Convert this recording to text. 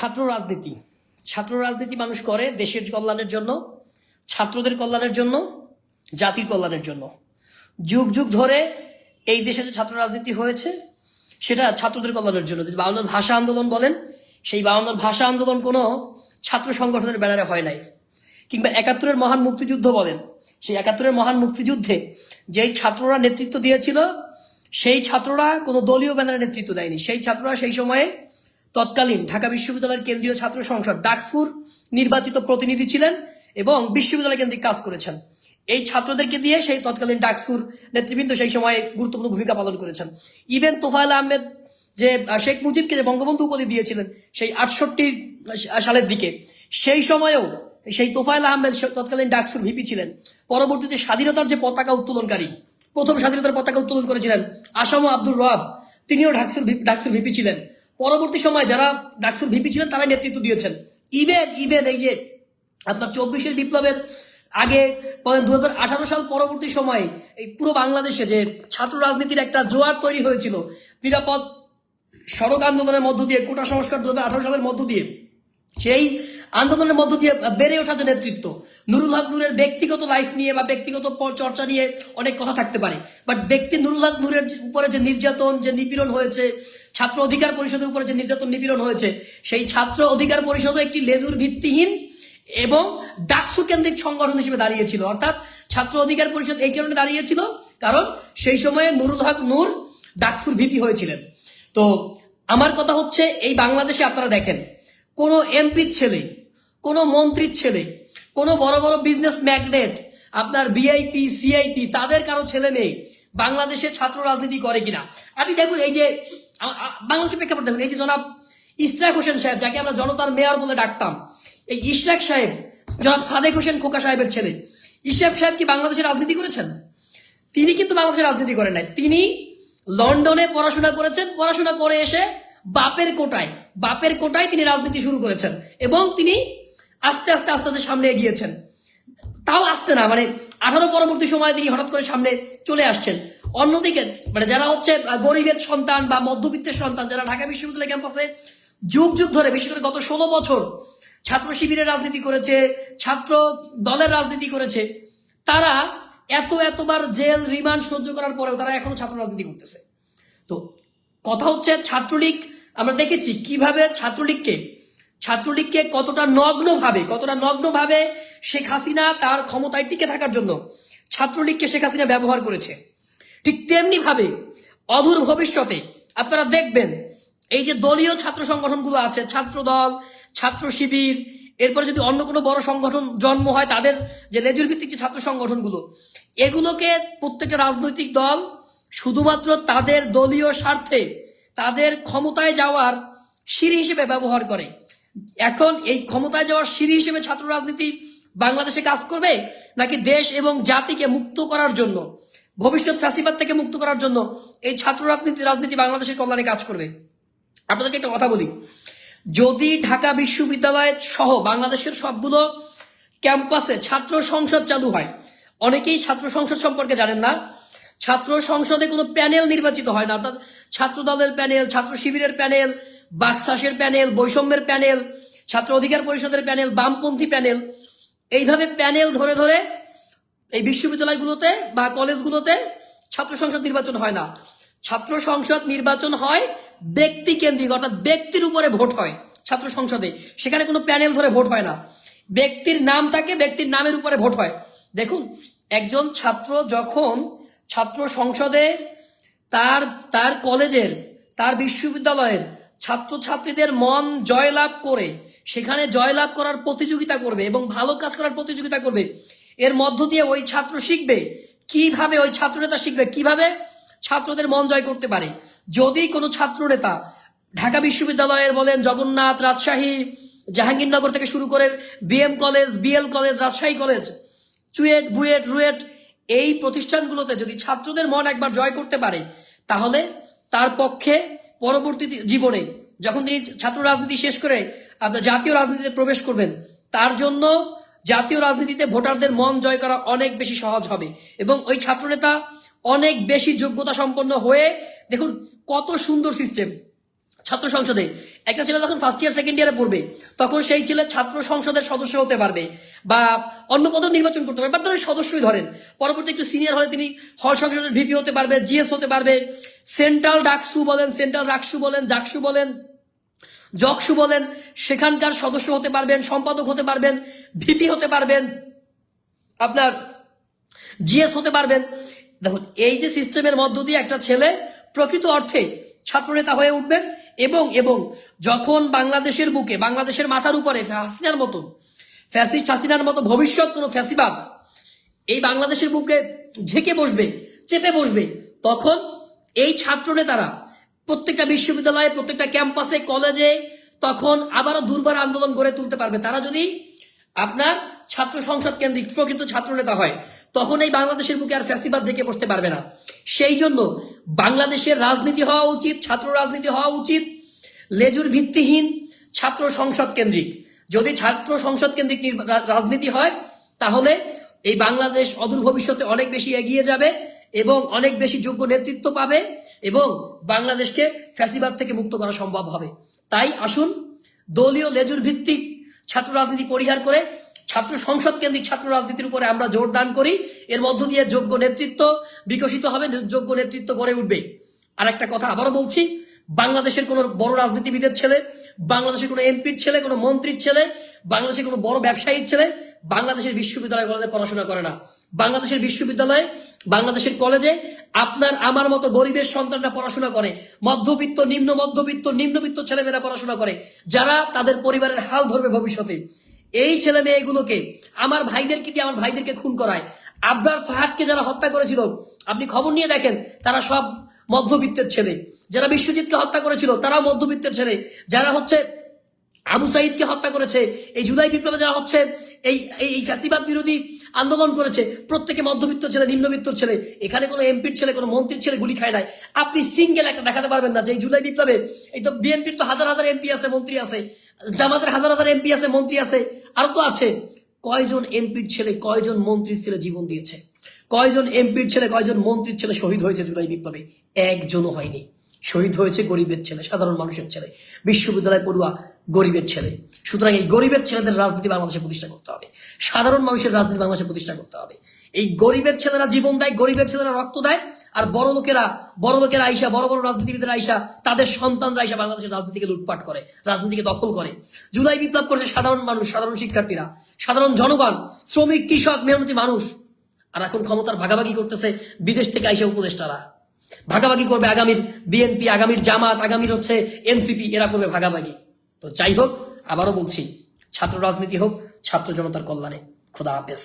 ছাত্র রাজনীতি। ছাত্র রাজনীতি মানুষ করে দেশের কল্যাণের জন্য, ছাত্রদের কল্যাণের জন্য, জাতির কল্যাণের জন্য। যুগ যুগ ধরে এই দেশে যে ছাত্র রাজনীতি হয়েছে, সেটা ছাত্রদের কল্যাণের জন্য। যদি বাউন্নর ভাষা আন্দোলন বলেন, সেই বাউন্নর ভাষা আন্দোলন কোনো ছাত্র সংগঠনের ব্যানারে হয় নাই। কিংবা একাত্তরের মহান মুক্তিযুদ্ধ বলেন, সেই একাত্তরের মহান মুক্তিযুদ্ধে যেই ছাত্ররা নেতৃত্ব দিয়েছিল, সেই ছাত্ররা কোনো দলীয় ব্যানারে নেতৃত্ব দেয়নি। সেই ছাত্ররা সেই সময়ে তৎকালীন ঢাকা বিশ্ববিদ্যালয়ের কেন্দ্রীয় ছাত্র সংসদ ডাকসুর নির্বাচিত প্রতিনিধি ছিলেন এবং বিশ্ববিদ্যালয় কেন্দ্রিক কাজ করেছেন। এই ছাত্রদেরকে দিয়ে সেই তৎকালীন ডাকসুর নেতৃবৃন্দ সেই সময় গুরুত্বপূর্ণ ভূমিকা পালন করেছেন। ইভেন তোফায়েল আহমেদ যে শেখ মুজিবকে যে বঙ্গবন্ধু উপাধি দিয়েছিলেন সেই আটষট্টি সালের দিকে, সেই সময়েও সেই তোফায়েল আহমেদ তৎকালীন ডাকসুর ভিপি ছিলেন। পরবর্তীতে স্বাধীনতার যে পতাকা উত্তোলনকারী, প্রথম স্বাধীনতার পতাকা উত্তোলন করেছিলেন আসাম আব্দুর রব তিনিও ডাকসুর ভি- ডাকসুর ভিপি ছিলেন। পরবর্তী সময় যারা ডাকসুর ভিপি ছিলেন তারা নেতৃত্ব দিয়েছেন। ইভেন ইভেন এই যে আপনার চব্বিশের বিপ্লবের আগে দুহাজার আঠারো সাল পরবর্তী সময়ে এই পুরো বাংলাদেশে যে ছাত্র রাজনীতির একটা জোয়ার তৈরি হয়েছিল, নিরাপদ সড়ক আন্দোলনের মধ্য দিয়ে, কোটা সংস্কার দু হাজার আঠারো সালের মধ্য দিয়ে, সেই আন্দোলনের মধ্য দিয়ে বেড়ে ওঠা যে নেতৃত্ব, নুরুল হক নূরের ব্যক্তিগত লাইফ নিয়ে বা ব্যক্তিগত চর্চা নিয়ে অনেক কথা থাকতে পারে। বাট ব্যক্তি নুরুল হক নুরের উপরে যে নির্যাতন, যে নিপীড়ন হয়েছে ছাত্র অধিকার পরিষদের উপরে যে নির্যাতন নিপীড়ন হয়েছে, সেই ছাত্র অধিকার পরিষদও একটি লেজুর ভিত্তিহীন এবং ডাকসু কেন্দ্রিক সংগঠন হিসেবে দাঁড়িয়েছিল। অর্থাৎ ছাত্র অধিকার পরিষদ এই কারণে দাঁড়িয়েছিল, কারণ সেই সময়ে নুরুল হক নূর ডাকসুর ভিপি হয়েছিলেন। তো আমার কথা হচ্ছে, এই বাংলাদেশে আপনারা দেখেন, কোনো এমপির ছেলে, কোনো মন্ত্রীর ছেলে, কোনো বড় বড় বিজনেস ম্যাগনেট, আপনার বিআইপি সিআইপি, তাদের কারও ছেলে নেই, বাংলাদেশে ছাত্র রাজনীতি করে কিনা। আপনি দেখুন, এই যে বাংলাদেশের প্রেক্ষাপট দেখুন, এই যে জনাব ইশরাক হোসেন সাহেব, যাকে আমরা জনতার মেয়র বলে ডাকতাম, এই ইশরাক সাহেব, জনাব সাদেক হোসেন খোকা সাহেবের ছেলে, ইশরাক সাহেব কি বাংলাদেশে রাজনীতি করেছেন? তিনি কিন্তু বাংলাদেশের রাজনীতি করেন নাই। তিনি লন্ডনে পড়াশোনা করেছেন, পড়াশোনা করে এসে বাপের কোটায় বাপের কোটায় তিনি রাজনীতি শুরু করেছেন এবং তিনি আস্তে আস্তে আস্তে আস্তে সামনে এগিয়েছেন। তাও আসতে না মানে আঠারো পরবর্তী সময়ে তিনি হঠাৎ করে সামনে চলে আসছেন। অন্যদিকে মানে যারা হচ্ছে গরিবের সন্তান বা মধ্যবিত্তের সন্তান যারা ঢাকা বিশ্ববিদ্যালয় ক্যাম্পাসে যুগ যুগ ধরে, বিশেষ করে গত ষোলো বছর ছাত্র শিবিরের রাজনীতি করেছে, ছাত্র দলের রাজনীতি করেছে, তারা এত এতবার জেল, রিমান্ড সহ্য করার পরেও তারা এখনও ছাত্র রাজনীতি করতেছে। তো কথা হচ্ছে ছাত্রলীগ, আমরা দেখেছি কীভাবে ছাত্রলীগকে ছাত্রলীগকে কতটা নগ্নভাবে কতটা নগ্নভাবে শেখ হাসিনা তার ক্ষমতায় টিকে থাকার জন্য ছাত্রলীগকে শেখ হাসিনা ব্যবহার করেছে। ঠিক তেমনি ভাবে অদূর ভবিষ্যতে আপনারা দেখবেন এই যে দলীয় ছাত্র সংগঠনগুলো আছে ছাত্র দল ছাত্র শিবির, এরপরে যদি অন্য কোনো বড় সংগঠন জন্ম হয়, তাদের যে লেজুর ভিত্তিক যে ছাত্র সংগঠনগুলো, এগুলোকে প্রত্যেকটা রাজনৈতিক দল শুধুমাত্র তাদের দলীয় স্বার্থে, তাদের ক্ষমতায় যাওয়ার সিঁড়ি হিসেবে ব্যবহার করে। এখন এই ক্ষমতায় যাওয়ার সিঁড়ি হিসেবে ছাত্র রাজনীতি বাংলাদেশে কাজ করবে, নাকি দেশ এবং জাতিকে মুক্ত করার জন্য ভবিষ্যৎ ফ্যাসিবাদ থেকে মুক্ত করার জন্য এই ছাত্র রাজনীতি রাজনীতি বাংলাদেশের কল্যাণে কাজ করবে। আপনাদেরকে একটা কথা বলি। যদি ঢাকা বিশ্ববিদ্যালয় সহ বাংলাদেশের সবগুলো ক্যাম্পাসে ছাত্র সংসদ চালু হয়, অনেকেই ছাত্র সংসদ সম্পর্কে জানেন না, ছাত্র সংসদে কোনো প্যানেল নির্বাচিত হয় না, অর্থাৎ ছাত্র দলের প্যানেল, ছাত্র শিবিরের প্যানেল, বাকশাসের প্যানেল, বৈষম্যের প্যানেল, ছাত্র অধিকার পরিষদের প্যানেল, বামপন্থী প্যানেল, এইভাবে প্যানেল ধরে ধরে এই বিশ্ববিদ্যালয়গুলোতে বা কলেজগুলোতে ছাত্র সংসদ নির্বাচন হয় না। ছাত্র সংসদ নির্বাচন হয় ব্যক্তি কেন্দ্রিক, অর্থাৎ ব্যক্তির উপরে ভোট হয় ছাত্র সংসদে। সেখানে কোনো প্যানেল ধরে ভোট হয় না। ব্যক্তির নাম থাকে, ব্যক্তির নামের উপরে ভোট হয়। দেখুন, একজন ছাত্র যখন ছাত্র সংসদে তার তার কলেজের, তার বিশ্ববিদ্যালয়ের ছাত্রছাত্রীদের মন জয়লাভ করে, সেখানে জয়লাভ করার প্রতিযোগিতা করবে এবং ভালো কাজ করার প্রতিযোগিতা করবে এর মধ্য দিয়ে ওই ছাত্র শিখবে। কীভাবে ওই ছাত্রনেতা শিখবে? কীভাবে? ছাত্রদের মন জয় করতে পারে। যদি কোনো ছাত্রনেতা ঢাকা বিশ্ববিদ্যালয়ের বলেন, জগন্নাথ রাজশাহী জাহাঙ্গীরনগর থেকে শুরু করে BM college BL college Rajshahi college CUET, BUET, RUET, এই প্রতিষ্ঠানগুলোতে যদি ছাত্রদের মন একবার জয় করতে পারে, তাহলে তার পক্ষে পরবর্তী জীবনে যখন তিনি ছাত্র রাজনীতি শেষ করে আপনার জাতীয় রাজনীতিতে প্রবেশ করবেন, তার জন্য জাতীয় রাজনীতিতে ভোটারদের মন জয় করা অনেক বেশি সহজ হবে। এবং ওই ছাত্রনেতা অনেক বেশি যোগ্যতা সম্পন্ন হয়ে, দেখুন কত সুন্দর সিস্টেম ছাত্র সংসদে একটা ছেলে যখন ফার্স্ট ইয়ার সেকেন্ড ইয়ারে পড়বে, তখন সেই ছেলে ছাত্র সংসদের সদস্য হতে পারবে বা অন্য পদ নির্বাচন করতে পারবে। বা ধরেন সদস্যই ধরেন, পরবর্তী একটু সিনিয়র হলে তিনি হল সংসদের ভিপি হতে পারবে জিএস হতে পারবে সেন্ট্রাল ডাকসু বলেন সেন্ট্রাল রাকসু বলেন, জাকসু বলেন জকসু বলেন, সেখানকার সদস্য হতে পারবেন, সম্পাদক হতে পারবেন, ভিপি হতে পারবেন, আপনার জিএস হতে পারবেন। দেখুন, এই যে সিস্টেমের মধ্য দিয়ে একটা ছেলে প্রকৃত অর্থে ছাত্রনেতা হয়ে উঠবেন এবং এবং যখন বাংলাদেশের বুকে, বাংলাদেশের মাথার উপরে হাসিনার মতো, ফ্যাসিস্ট হাসিনার মতো ভবিষ্যৎ কোনো ফ্যাসিবাদ এই বাংলাদেশের বুকে ঝেঁকে বসবে, চেপে বসবে, তখন এই ছাত্র নেতারা প্রত্যেকটা বিশ্ববিদ্যালয়ে, প্রত্যেকটা ক্যাম্পাসে, কলেজে তখন আবারও দুর্বার আন্দোলন গড়ে তুলতে পারবে। তারা যদি আপনার ছাত্র সংসদ কেন্দ্রিক, প্রকৃত ছাত্র নেতা হয়, তখন এই বাংলাদেশের বুকে আর ফ্যাসিবাদ ঢেকে বসতে পারবে না। সেই জন্য বাংলাদেশের রাজনীতি হওয়া উচিত, ছাত্র রাজনীতি হওয়া উচিত, লেজুর ভিত্তিহীন ছাত্র সংসদ কেন্দ্রিক। যদি ছাত্র সংসদ কেন্দ্রিক রাজনীতি হয়, তাহলে এই বাংলাদেশ অদূর ভবিষ্যতে অনেক বেশি এগিয়ে যাবে। এবং অনেক বেশি যোগ্য নেতৃত্ব পাবে এবং বাংলাদেশকে ফ্যাসিবাদ থেকে মুক্ত করা সম্ভব হবে। তাই আসুন দলীয় লেজুর ভিত্তিক ছাত্র রাজনীতি পরিহার করে ছাত্র সংসদ কেন্দ্রিক ছাত্র রাজনীতির উপরে আমরা জোর দান করি। এর মধ্য দিয়ে যোগ্য নেতৃত্ব বিকশিত হবে, যোগ্য নেতৃত্ব গড়ে উঠবে। আর একটা কথা আবারও বলছি, বাংলাদেশের কোনো বড় রাজনীতিবিদের ছেলে, বাংলাদেশের কোনো এমপির ছেলে, কোনো মন্ত্রীর ছেলে বাংলাদেশের কোনো বড় ব্যবসায়ীর ছেলে বাংলাদেশের বিশ্ববিদ্যালয় কলেজে পড়াশোনা করে না। বাংলাদেশের বিশ্ববিদ্যালয়ে, বাংলাদেশের কলেজে আপনার, আমার মতো গরিবের সন্তানরা পড়াশোনা করে, মধ্যবিত্ত, নিম্ন মধ্যবিত্ত, নিম্নবিত্ত ছেলেমেয়েরা পড়াশোনা করে, যারা তাদের পরিবারের হাল ধরবে ভবিষ্যতে। এই ছেলে মেয়েগুলোকে, আমার ভাইদেরকে দিয়ে আমার ভাইদেরকে খুন করায়। আবরার ফাহাদকে যারা হত্যা করেছিল, আপনি খবর নিয়ে দেখেন, তারা সব মধ্যবিত্তের ছেলে। যারা বিশ্বজিৎকে হত্যা করেছিল, তারাও মধ্যবিত্তের ছেলে। যারা হচ্ছে আবু সাইদকে হত্যা করেছে, এই জুলাই বিপ্লবে যারা হচ্ছে, এই এই ফ্যাসিবাদ বিরোধী আন্দোলন করেছে, প্রত্যেকে মধ্যবিত্ত ছেলে, নিম্নবিত্ত ছেলে, এখানে কোনো এমপির ছেলে, কোনো মন্ত্রীর ছেলে গুলি খায় নাই। আপনি সিঙ্গেল একটা দেখাতে পারবেন না যে জুলাই বিপ্লবে, এই তো বিএনপির তো হাজার হাজার এমপি আছে, মন্ত্রী আছে, জামাতের হাজার হাজার এমপি আছে, মন্ত্রী আছে, আরও তো আছে। কয়জন এমপির ছেলে, কয়জন মন্ত্রীর ছেলে জীবন দিয়েছে? কয়জন এমপির ছেলে, কয়জন মন্ত্রীর ছেলে শহীদ হয়েছে জুলাই বিপ্লবে? একজনও হয়নি। শহীদ হয়েছে গরিবের ছেলে, সাধারণ মানুষের ছেলে। বিশ্ববিদ্যালয় পড়ুয়া গরিবের ছেলে। সুতরাং এই গরিবের ছেলেদের রাজনীতি বাংলাদেশে প্রতিষ্ঠা করতে হবে। সাধারণ মানুষের রাজনীতি বাংলাদেশে প্রতিষ্ঠা করতে হবে। এই গরিবের ছেলেরা জীবন দেয়, গরিবের ছেলেরা রক্ত দেয়, আর বড় লোকেরা বড় লোকেরা আইসা, বড় বড় রাজনীতিবিদের আইসা, তাদের সন্তানরা আইসা বাংলাদেশের রাজনীতিকে লুটপাট করে, রাজনীতিকে দখল করে। জুলাই বিপ্লব করেছে সাধারণ মানুষ, সাধারণ শিক্ষার্থীরা, সাধারণ জনগণ, শ্রমিক, কৃষক, মেহনতি মানুষ। আর এখন ক্ষমতার ভাগাভাগি করতেছে বিদেশ থেকে আইসা উপদেষ্টারা। ভাগাভাগি করবে আগামীর বিএনপি, আগামীর জামাত, আগামীর হচ্ছে এনসিপি, এরা করবে ভাগাভাগি। তো যাই হোক আবারও বলছি ছাত্র রাজনীতি হোক ছাত্র জনতার কল্যাণে। খোদা হাফেজ।